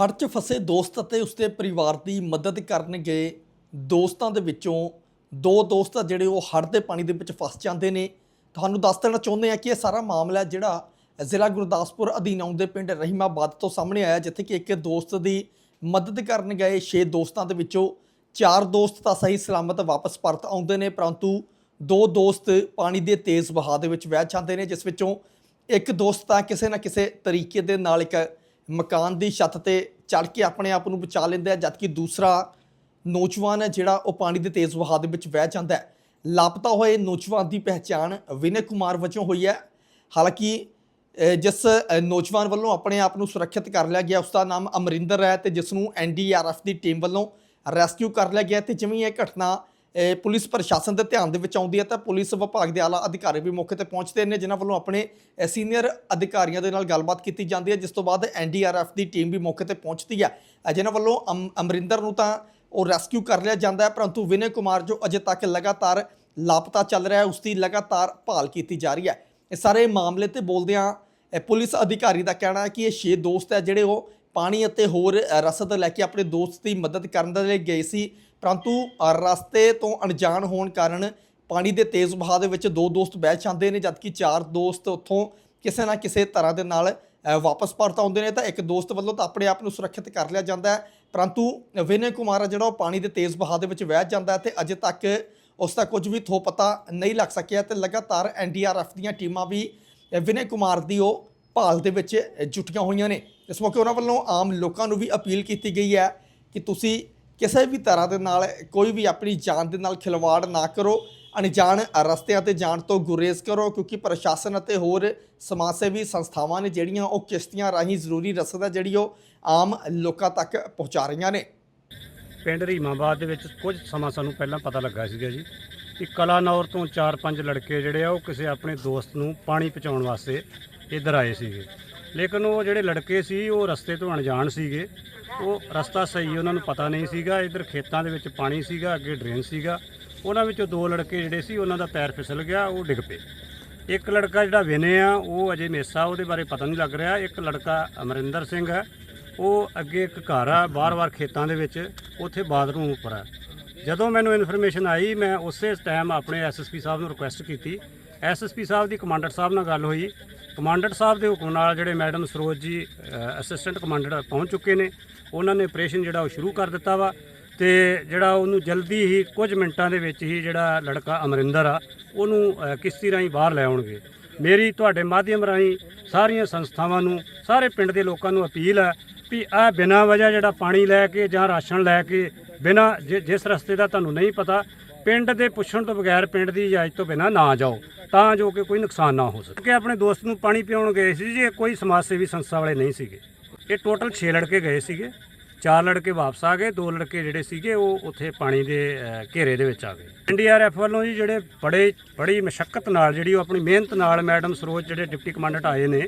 ਹੜ੍ਹ 'ਚ ਫਸੇ ਦੋਸਤ ਅਤੇ ਉਸਦੇ ਪਰਿਵਾਰ ਦੀ ਮਦਦ ਕਰਨ ਗਏ ਦੋਸਤਾਂ ਦੇ ਵਿੱਚੋਂ ਦੋ ਦੋਸਤ ਆ ਜਿਹੜੇ ਉਹ ਹੜ੍ਹ ਦੇ ਪਾਣੀ ਦੇ ਵਿੱਚ ਫਸ ਜਾਂਦੇ ਨੇ। ਤੁਹਾਨੂੰ ਦੱਸ ਦੇਣਾ ਚਾਹੁੰਦੇ ਆ ਕਿ ਇਹ ਸਾਰਾ ਮਾਮਲਾ ਜਿਹੜਾ ਜ਼ਿਲ੍ਹਾ ਗੁਰਦਾਸਪੁਰ ਅਧੀਨ ਆਉਂਦੇ ਪਿੰਡ ਰਹੀਮਾਬਾਦ ਤੋਂ ਸਾਹਮਣੇ ਆਇਆ, ਜਿੱਥੇ ਕਿ ਇੱਕ ਦੋਸਤ ਦੀ ਮਦਦ ਕਰਨ ਗਏ 6 ਦੋਸਤਾਂ ਦੇ ਵਿੱਚੋਂ ਚਾਰ ਦੋਸਤ ਤਾਂ ਸਹੀ ਸਲਾਮਤ ਵਾਪਸ ਪਰਤ ਆਉਂਦੇ ਨੇ, ਪਰੰਤੂ ਦੋ ਦੋਸਤ ਪਾਣੀ ਦੇ ਤੇਜ਼ ਵਹਾਅ ਦੇ ਵਿੱਚ ਵਹਿ ਜਾਂਦੇ ਨੇ, ਜਿਸ ਵਿੱਚੋਂ ਇੱਕ ਦੋਸਤ ਤਾਂ ਕਿਸੇ ਨਾ ਕਿਸੇ ਤਰੀਕੇ ਦੇ ਨਾਲ ਇੱਕ ਮਕਾਨ ਦੀ ਛੱਤ ਤੇ ਚੜ ਕੇ ਆਪਣੇ ਆਪ ਨੂੰ ਬਚਾ ਲੈਂਦਾ ਹੈ, ਜਦਕਿ ਦੂਸਰਾ ਨੌਜਵਾਨ ਹੈ ਜਿਹੜਾ ਉਹ ਪਾਣੀ ਦੇ ਤੇਜ਼ ਵਹਾਅ ਦੇ ਵਿੱਚ ਵਹਿ ਜਾਂਦਾ ਹੈ। ਲਾਪਤਾ ਹੋਏ ਨੌਜਵਾਨ ਦੀ ਪਹਿਚਾਣ ਵਿਨੇ ਕੁਮਾਰ ਵਜੋਂ ਹੋਈ ਹੈ। ਹਾਲਾਂਕਿ ਜਿਸ ਨੌਜਵਾਨ ਵੱਲੋਂ ਆਪਣੇ ਆਪ ਨੂੰ ਸੁਰੱਖਿਅਤ ਕਰ ਲਿਆ ਗਿਆ ਉਸ ਦਾ ਨਾਮ ਅਮਰਿੰਦਰ ਹੈ ਤੇ ਜਿਸ ਨੂੰ ਐਨਡੀਆਰਐਫ ਦੀ ਟੀਮ ਵੱਲੋਂ ਰੈਸਕਿਊ ਕਰ ਲਿਆ ਗਿਆ ਤੇ ਜਿਵੇਂ ਇਹ ਘਟਨਾ ਪੁਲਿਸ ਪ੍ਰਸ਼ਾਸਨ ਦੇ ਧਿਆਨ ਦੇ ਵਿੱਚ ਆਉਂਦੀ ਹੈ ਤਾਂ ਪੁਲਿਸ ਵਿਭਾਗ ਦੇ ਆਲਾ ਅਧਿਕਾਰੀ ਵੀ ਮੌਕੇ ਤੇ ਪਹੁੰਚਦੇ ਨੇ ਜਿਨ੍ਹਾਂ ਵੱਲੋਂ ਆਪਣੇ ਸੀਨੀਅਰ ਅਧਿਕਾਰੀਆਂ ਦੇ ਨਾਲ ਗੱਲਬਾਤ ਕੀਤੀ ਜਾਂਦੀ ਹੈ ਜਿਸ ਤੋਂ ਬਾਅਦ ਐਨਡੀਆਰਐਫ ਦੀ ਟੀਮ ਵੀ ਮੌਕੇ ਤੇ ਪਹੁੰਚਦੀ ਹੈ। ਅ, ਜਿਨ੍ਹਾਂ ਵੱਲੋਂ ਅਮ- ਅਮਰਿੰਦਰ ਨੂੰ ਤਾਂ ਉਹ ਰੈਸਕਿਊ ਕਰ ਲਿਆ ਜਾਂਦਾ ਹੈ ਪਰੰਤੂ ਵਿਨੇ ਕੁਮਾਰ ਜੋ ਅਜੇ ਤੱਕ ਲਗਾਤਾਰ ਲਾਪਤਾ ਚੱਲ ਰਿਹਾ ਹੈ ਉਸ ਦੀ ਲਗਾਤਾਰ ਭਾਲ ਕੀਤੀ ਜਾ ਰਹੀ ਹੈ। ਇਹ ਸਾਰੇ ਮਾਮਲੇ ਤੇ ਬੋਲਦਿਆਂ ਪੁਲਿਸ ਅਧਿਕਾਰੀ ਦਾ ਕਹਿਣਾ ਹੈ ਕਿ ਇਹ ਛੇ ਦੋਸਤ ਹੈ ਜਿਹੜੇ ਉਹ ਪਾਣੀ ਅਤੇ ਹੋਰ ਰਸਦ ਲੈ ਕੇ ਆਪਣੇ ਦੋਸਤ ਦੀ ਮਦਦ ਕਰਨ ਦੇ ਲਈ ਗਏ ਸੀ। ਪਰੰਤੂ ਰਸਤੇ ਤੋਂ ਅਣਜਾਣ ਹੋਣ ਕਾਰਨ ਪਾਣੀ ਦੇ ਤੇਜ਼ ਵਹਾਅ ਦੇ ਵਿੱਚ ਦੋ ਦੋਸਤ ਬਹਿ ਜਾਂਦੇ ਨੇ ਜਦਕਿ ਚਾਰ ਦੋਸਤ ਉੱਥੋਂ ਕਿਸੇ ਨਾ ਕਿਸੇ ਤਰ੍ਹਾਂ ਦੇ ਨਾਲ ਵਾਪਸ ਪਰਤ ਆਉਂਦੇ ਨੇ। ਤਾਂ ਇੱਕ ਦੋਸਤ ਵੱਲੋਂ ਤਾਂ ਆਪਣੇ ਆਪ ਨੂੰ ਸੁਰੱਖਿਅਤ ਕਰ ਲਿਆ ਜਾਂਦਾ ਹੈ। ਪਰੰਤੂ ਵਿਨੇ ਕੁਮਾਰ ਆ ਜਿਹੜਾ ਉਹ ਪਾਣੀ ਦੇ ਤੇਜ਼ ਵਹਾਅ ਦੇ ਵਿੱਚ ਵਹਿ ਜਾਂਦਾ ਹੈ ਤੇ ਅਜੇ ਤੱਕ ਉਸ ਦਾ ਕੁਝ ਵੀ ਥੋ ਪਤਾ ਨਹੀਂ ਲੱਗ ਸਕਿਆ ਤੇ ਲਗਾਤਾਰ ਐਨਡੀਆਰਐਫ ਦੀਆਂ ਟੀਮਾਂ ਵੀ ਅ, ਵਿਨੇ ਕੁਮਾਰ ਦੀ ਉਹ ਭਾਲ ਦੇ ਵਿੱਚ ਅ, ਜੁਟੀਆਂ ਹੋਈਆਂ ਨੇ। ਇਸ ਮੌਕੇ ਉਹਨਾਂ ਵੱਲੋਂ ਆਮ ਲੋਕਾਂ ਨੂੰ ਵੀ ਅਪੀਲ ਕੀਤੀ ਗਈ ਹੈ ਕਿ ਤੁਸੀਂ ਕਿਸੇ ਵੀ ਤਰ੍ਹਾਂ ਦੇ ਨਾਲ ਕੋਈ ਵੀ ਆਪਣੀ ਜਾਨ ਦੇ ਨਾਲ ਖਿਲਵਾੜ ਨਾ ਕਰੋ। ਅਣਜਾਣ ਰਸਤਿਆਂ ਤੇ ਜਾਣ ਤੋਂ ਗੁਰੇਜ਼ ਕਰੋ ਕਿਉਂਕਿ ਪ੍ਰਸ਼ਾਸਨ ਅਤੇ ਹੋਰ ਸਮਾਜ ਸੇਵੀ ਸੰਸਥਾਵਾਂ ਨੇ ਜਿਹੜੀਆਂ ਉਹ ਕਿਸ਼ਤੀਆਂ ਰਾਹੀਂ ਜ਼ਰੂਰੀ ਰਸਦ ਹੈ ਜਿਹੜੀ ਉਹ ਆਮ ਲੋਕਾਂ ਤੱਕ ਪਹੁੰਚਾ ਰਹੀਆਂ ਨੇ। ਪਿੰਡ ਰੀਮਾਬਾਦ ਦੇ ਵਿੱਚ ਕੁਝ ਸਮਾਂ ਸਾਨੂੰ ਪਹਿਲਾਂ ਪਤਾ ਲੱਗਾ ਸੀਗਾ ਜੀ। ਕਿ ਕਲਾਨੌਰ ਤੋਂ 4-5 ਲੜਕੇ ਜਿਹੜੇ ਆ ਉਹ ਕਿਸੇ ਆਪਣੇ ਦੋਸਤ ਨੂੰ ਪਾਣੀ ਪਹੁੰਚਾਉਣ ਵਾਸਤੇ ਇੱਧਰ ਆਏ ਸੀਗੇ। ਲੇਕਿਨ ਉਹ ਜਿਹੜੇ ਲੜਕੇ ਸੀ, ਉਹ ਰਸਤੇ ਤੋਂ ਅਣਜਾਣ ਸੀਗੇ। ਉਹ ਰਸਤਾ ਸਹੀ ਉਹਨਾਂ ਨੂੰ ਪਤਾ ਨਹੀਂ ਸੀਗਾ। ਇੱਧਰ ਖੇਤਾਂ ਦੇ ਵਿੱਚ ਪਾਣੀ ਸੀਗਾ, ਅੱਗੇ ਡਰੇਨ ਸੀਗਾ। ਉਹਨਾਂ ਵਿੱਚੋਂ ਦੋ ਲੜਕੇ ਜਿਹੜੇ ਸੀ, ਉਹਨਾਂ ਦਾ ਪੈਰ ਫਿਸਲ ਗਿਆ, ਉਹ ਡਿੱਗ ਪਏ। ਇੱਕ ਲੜਕਾ ਜਿਹੜਾ ਵਿਨੇ ਆ, ਉਹ ਅਜੇ ਮੇਸਾ, ਉਹਦੇ ਬਾਰੇ ਪਤਾ ਨਹੀਂ ਲੱਗ ਰਿਹਾ। ਇੱਕ ਲੜਕਾ ਅਮਰਿੰਦਰ ਸਿੰਘ ਹੈ। ਉਹ ਅੱਗੇ ਇੱਕ ਘਰ ਆ ਬਾਰ-ਬਾਰ ਖੇਤਾਂ ਦੇ ਵਿੱਚ, ਉੱਥੇ ਬਾਥਰੂਮ ਉੱਪਰ ਆ। ਜਦੋਂ ਮੈਨੂੰ ਇਨਫੋਰਮੇਸ਼ਨ ਆਈ, ਮੈਂ ਉਸੇ ਟਾਈਮ ਆਪਣੇ ਐਸਐਸਪੀ ਸਾਹਿਬ ਨੂੰ ਰਿਕੁਐਸਟ ਕੀਤੀ। ਐਸਐਸਪੀ ਸਾਹਿਬ ਦੀ ਕਮਾਂਡਰ ਸਾਹਿਬ ਨਾਲ ਗੱਲ ਹੋਈ। ਕਮਾਂਡਰ ਸਾਹਿਬ ਦੇ ਹੁਕਮ ਨਾਲ ਜਿਹੜੇ ਮੈਡਮ ਸਰੋਜ ਜੀ ਅਸਿਸਟੈਂਟ ਕਮਾਂਡਰ ਪਹੁੰਚ ਚੁੱਕੇ ਨੇ, ਉਹਨਾਂ ਨੇ ਆਪਰੇਸ਼ਨ ਜਿਹੜਾ ਉਹ ਸ਼ੁਰੂ ਕਰ ਦਿੱਤਾ ਵਾ ਤੇ ਜਿਹੜਾ ਉਹਨੂੰ ਜਲਦੀ ਹੀ ਕੁਝ ਮਿੰਟਾਂ ਦੇ ਵਿੱਚ ਹੀ ਜਿਹੜਾ ਲੜਕਾ ਅਮਰਿੰਦਰ ਆ, ਉਹਨੂੰ ਕਿਸ਼ਤੀ ਰਾਹੀਂ ਬਾਹਰ ਲੈ ਆਉਣਗੇ। ਮੇਰੀ ਤੁਹਾਡੇ ਮਾਧਿਅਮ ਰਾਹੀਂ ਸਾਰੀਆਂ ਸੰਸਥਾਵਾਂ ਨੂੰ, ਸਾਰੇ ਪਿੰਡ ਦੇ ਲੋਕਾਂ ਨੂੰ ਅਪੀਲ ਹੈ ਵੀ ਆ ਬਿਨਾਂ ਵਜ੍ਹਾ ਜਿਹੜਾ ਪਾਣੀ ਲੈ ਕੇ ਜਾਂ ਰਾਸ਼ਨ ਲੈ ਕੇ ਬਿਨਾਂ ਜਿ- ਜਿਸ ਰਸਤੇ ਦਾ ਤੁਹਾਨੂੰ ਨਹੀਂ ਪਤਾ, ਪਿੰਡ ਦੇ ਪੁੱਛਣ ਤੋਂ ਬਗੈਰ ਪਿੰਡ ਦੀ ਇਜਾਜ਼ਤ ਤੋਂ ਬਿਨਾਂ ਨਾ ਜਾਓ, ਤਾਂ ਜੋ ਕਿ ਕੋਈ ਨੁਕਸਾਨ ਨਾ ਹੋ ਸਕੇ। ਆਪਣੇ ਦੋਸਤ ਨੂੰ ਪਾਣੀ ਪਿਆਉਣ ਗਏ ਸੀ ਜੀ, ਇਹ ਕੋਈ ਸਮਾਜ ਸੇਵੀ ਸੰਸਥਾ ਵਾਲੇ ਨਹੀਂ ਸੀਗੇ। ਇਹ ਟੋਟਲ 6 ਲੜਕੇ ਗਏ ਸੀਗੇ। ਚਾਰ ਲੜਕੇ ਵਾਪਸ ਆ ਗਏ ਦੋ ਲੜਕੇ ਜਿਹੜੇ ਸੀਗੇ ਉਹ ਉੱਥੇ ਪਾਣੀ ਦੇ ਘੇਰੇ ਦੇ ਵਿੱਚ ਆ ਗਏ। ਐਨਡੀਆਰਐਫ ਵੱਲੋਂ ਜੀ ਜਿਹੜੇ ਬੜੇ ਬੜੀ ਮਸ਼ੱਕਤ ਨਾਲ ਜਿਹੜੀ ਉਹ ਆਪਣੀ ਮਿਹਨਤ ਨਾਲ ਮੈਡਮ ਸਰੋਜ ਜਿਹੜੇ ਡਿਪਟੀ ਕਮਾਂਡੈਂਟ ਆਏ ਨੇ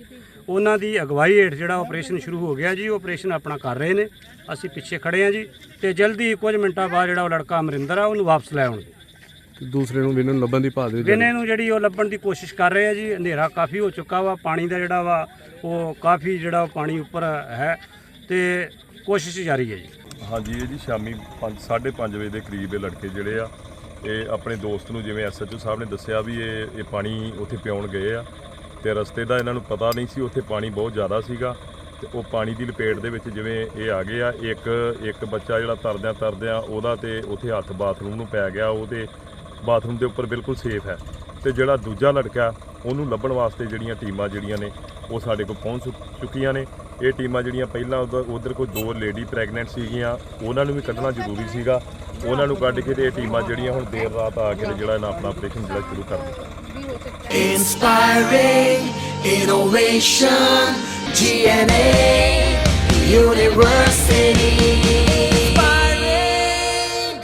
ਉਹਨਾਂ ਦੀ ਅਗਵਾਈ ਹੇਠ ਜਿਹੜਾ ਆਪਰੇਸ਼ਨ ਸ਼ੁਰੂ ਹੋ ਗਿਆ ਜੀ ਉਹ ਆਪਰੇਸ਼ਨ ਆਪਣਾ ਕਰ ਰਹੇ ਨੇ। ਅਸੀਂ ਪਿੱਛੇ ਖੜੇ ਹਾਂ ਜੀ ਤੇ ਜਲਦੀ ਕੁਝ ਮਿੰਟਾਂ ਬਾਅਦ ਜਿਹੜਾ ਉਹ ਲੜਕਾ ਅਮਰਿੰਦਰ ਆ ਉਹਨੂੰ ਵਾਪਸ ਲੈ ਆਉਣਗੇ। ਦੂਸਰੇ ਨੂੰ ਵੀ ਇਹਨਾਂ ਨੂੰ ਲੱਭਣ ਦੀ ਭਾਲ ਦੇ ਵਿੱਚ ਵਿਨੇ ਨੂੰ ਜਿਹੜੀ ਉਹ ਲੱਭਣ ਦੀ ਕੋਸ਼ਿਸ਼ ਕਰ ਰਹੇ ਆ ਜੀ ਹਨੇਰਾ ਕਾਫੀ ਹੋ ਚੁੱਕਾ ਵਾ ਪਾਣੀ ਦਾ ਜਿਹੜਾ ਵਾ ਉਹ ਕਾਫੀ ਜਿਹੜਾ ਪਾਣੀ ਉੱਪਰ ਹੈ ਤੇ ਕੋਸ਼ਿਸ਼ ਜਾਰੀ ਹੈ ਜੀ। ਹਾਂਜੀ, ਇਹ ਜੀ ਸ਼ਾਮੀ 5:30 ਵਜੇ ਦੇ ਕਰੀਬ ਇਹ ਲੜਕੇ ਜਿਹੜੇ ਆ, ਇਹ ਆਪਣੇ ਦੋਸਤ ਨੂੰ ਜਿਵੇਂ ਐਸਐਚਓ ਸਾਹਿਬ ਨੇ ਦੱਸਿਆ ਵੀ ਇਹ ਇਹ ਪਾਣੀ ਉੱਥੇ ਪਿਆਉਣ ਗਏ ਆ ਤੇ ਰਸਤੇ ਦਾ ਇਹਨਾਂ ਨੂੰ ਪਤਾ ਨਹੀਂ ਸੀ, ਉੱਥੇ ਪਾਣੀ ਬਹੁਤ ਜ਼ਿਆਦਾ ਸੀਗਾ ਤੇ ਉਹ ਪਾਣੀ ਦੀ ਲਪੇਟ ਦੇ ਵਿੱਚ ਜਿਵੇਂ ਇਹ ਆ ਗਏ ਆ ਇੱਕ ਇੱਕ ਬੱਚਾ ਜਿਹੜਾ ਤਰਦਿਆਂ ਤਰਦਿਆਂ ਉਹਦਾ ਤੇ ਉੱਥੇ ਹੱਥ ਬਾਥਰੂਮ ਨੂੰ ਪੈ ਗਿਆ, ਉਹਦੇ ਬਾਥਰੂਮ ਦੇ ਉੱਪਰ ਬਿਲਕੁਲ ਸੇਫ ਹੈ ਤੇ ਜਿਹੜਾ ਦੂਜਾ ਲੜਕਾ ਉਹਨੂੰ ਲੱਭਣ ਵਾਸਤੇ ਜਿਹੜੀਆਂ ਟੀਮਾਂ ਜਿਹੜੀਆਂ ਨੇ ਉਹ ਸਾਡੇ ਕੋਲ ਪਹੁੰਚ ਚੁੱਕੀਆਂ ਨੇ ਇਹ ਟੀਮਾਂ ਜਿਹੜੀਆਂ ਪਹਿਲਾਂ ਉਧਰ ਕੋਈ ਦੋ ਲੇਡੀ ਪ੍ਰੈਗਨੈਂਟ ਸੀਗੀਆਂ ਉਹਨਾਂ ਨੂੰ ਵੀ ਕੱਢਣਾ ਜ਼ਰੂਰੀ ਸੀਗਾ ਉਹਨਾਂ ਨੂੰ ਕੱਢ ਕੇ ਤੇ ਇਹ ਟੀਮਾਂ ਜਿਹੜੀਆਂ ਹੁਣ ਦੇਰ ਰਾਤ ਆ ਕੇ ਜਿਹੜਾ ਇਹਨਾਂ ਆਪਣਾ ਆਪਰੇਸ਼ਨ ਜਿਹੜਾ ਸ਼ੁਰੂ ਕਰ ਦਿੱਤਾ Inspiring innovation, GNA University.